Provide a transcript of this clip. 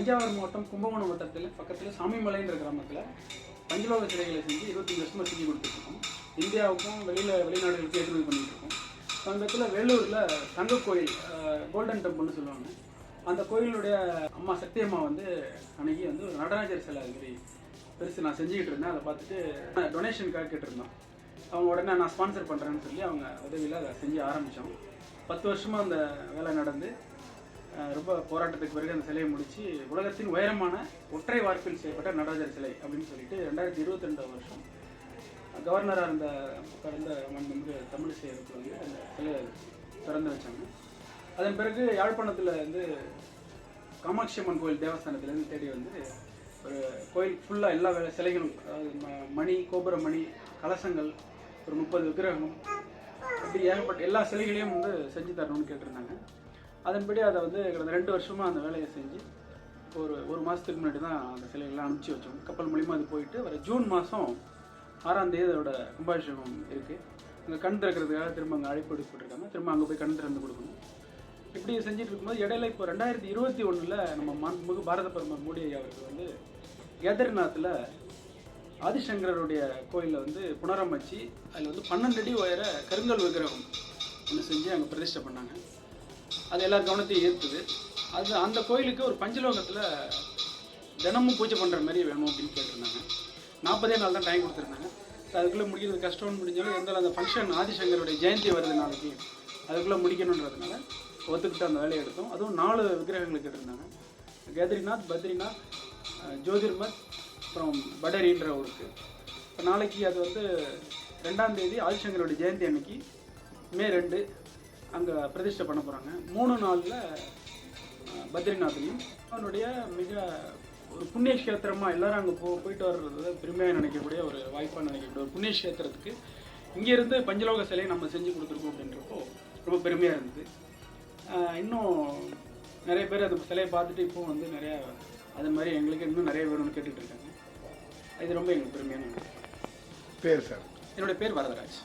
தஞ்சாவூர் மாவட்டம் கும்பகோணம் வட்டத்தில் பக்கத்தில் சாமிமலைன்ற கிராமத்தில் பஞ்சலோக சிலைகளை செஞ்சு இருபத்தஞ்சி வருஷமாக செஞ்சு கொடுத்துட்ருக்கோம். இந்தியாவுக்கும் வெளியில் வெளிநாடுகளுக்கு ஏற்றுமதி பண்ணிகிட்ருக்கோம் சமீபத்தில் வேலூரில் தங்க கோயில் கோல்டன் டெம்பிள்னு சொல்லுவாங்க. அந்த கோயிலுடைய அம்மா சக்தி அம்மா வந்து அன்னைக்கு வந்து ஒரு நடராஜர் சிலை அது மாதிரி பெருசு நான் செஞ்சுக்கிட்டு இருந்தேன். அதை பார்த்துட்டு டொனேஷனுக்காக கேட்டிருந்தோம். அவங்க உடனே நான் ஸ்பான்சர் பண்ணுறேன்னு சொல்லி அவங்க உதவியில் அதை செஞ்சு ஆரம்பித்தோம் பத்து வருஷமாக அந்த வேலை நடந்து ரொம்ப போராட்டத்துக்கு பிறகு அந்த சிலையை முடித்து உலகத்தின் உயரமான ஒற்றை வார்ப்பில் செய்யப்பட்ட நடராஜர் சிலை அப்படின்னு சொல்லிட்டு ரெண்டாயிரத்தி இருபத்தி ரெண்டாவது வருஷம் கவர்னராக இருந்த கடந்த வந்து தமிழிசை அவர்கள் அந்த சிலையை திறந்து வச்சாங்க. அதன் பிறகு யாழ்ப்பாணத்தில் வந்து காமாட்சி அம்மன் கோயில் தேவஸ்தானத்துலேருந்து தேடி வந்து ஒரு கோயில் ஃபுல்லாக எல்லா வேலை சிலைகளும் அதாவது ம- மணி கோபுர மணி கலசங்கள் ஒரு முப்பது விக்கிரகம் அப்படி ஏகப்பட்ட எல்லா சிலைகளையும் வந்து செஞ்சு தரணும்னு கேட்டிருந்தாங்க. அதன்படி அதை வந்து கடந்த ரெண்டு வருஷமாக அந்த வேலையை செஞ்சு ஒரு ஒரு மாதத்துக்கு முன்னாடி தான் அந்த சிலைகள்லாம் அனுப்பிச்சி வச்சோம். கப்பல் மூலிமா அது போயிட்டு வர ஜூன் மாதம் ஆறாம் தேதி அதோட கும்பாபிஷேகம் இருக்குது அங்கே கண் திறக்கிறதுக்காக திரும்ப அங்கே அழைப்பு எடுக்கப்பட்டிருக்காங்க திரும்ப அங்கே போய் கண் திறந்து கொடுக்கணும். இப்படி செஞ்சுட்டு இருக்கும்போது இடையில இப்போ ரெண்டாயிரத்தி இருபத்தி ஒன்றில் நம்ம மாண்புமிகு பாரத பிரதமர் மோடி ஐயா அவர்கள் வந்து கேதர்நாத்தில் ஆதிசங்கரருடைய கோயிலில் வந்து புனரமைச்சு அதில் வந்து பன்னெண்டு அடி உயர கருங்கல் விக்கிரகம் ஒன்று செஞ்சு அங்கே பிரதிஷ்டை பண்ணாங்க. அது எல்லா கவனத்தையும் ஈர்த்துது அது அந்த கோயிலுக்கு ஒரு பஞ்சலோகத்தில் தினமும் பூஜை பண்ணுற மாதிரி வேணும் அப்படின்னு கேட்டிருந்தாங்க. நாற்பதே நாள் தான் டைம் கொடுத்துருந்தாங்க. அதுக்குள்ளே முடிக்கிறது கஷ்டம்னு முடிஞ்சாலும் இருந்தாலும் அந்த ஃபங்க்ஷன் ஆதிசங்கருடைய ஜெயந்தி வருது நாளைக்கு. அதுக்குள்ளே முடிக்கணுன்றதுனால ஒத்துக்கிட்டு அந்த வேலையை எடுத்தோம். அதுவும் நாலு விக்கிரகங்களுக்கு இருந்தாங்க கேத்ரிநாத் பத்ரிநாத் ஜோதிர்மத் அப்புறம் படரின்ற ஊருக்கு. இப்போ நாளைக்கு அது வந்து ரெண்டாம் தேதி ஆதிசங்கருடைய ஜெயந்தி அன்னைக்கு மே ரெண்டு. அங்கே பிரதிஷ்டை பண்ண போகிறாங்க மூணு நாளில் பத்ரிநாத்லையும் அவனுடைய மிக ஒரு புண்ணிய கஷேத்திரமாக எல்லாரும் அங்கே போ போயிட்டு வர்றது பெருமையாக நினைக்கக்கூடிய ஒரு வாய்ப்பாக நினைக்கக்கூடிய ஒரு புண்ணிய கஷேத்திரத்துக்கு இங்கேருந்து பஞ்சலோக சிலையை நம்ம செஞ்சு கொடுத்துருக்கோம் அப்படின்றப்போ ரொம்ப பெருமையாக இருந்தது. இன்னும் நிறைய பேர் அந்த சிலையை பார்த்துட்டு இப்போ வந்து நிறையா அது மாதிரி எங்களுக்கு இன்னும் நிறைய வேணும்னு கேட்டுட்டு இருக்காங்க. இது ரொம்ப எங்களுக்கு பெருமையான விஷயம். பேர் சார். என்னோட பேர் வரதராஜ்.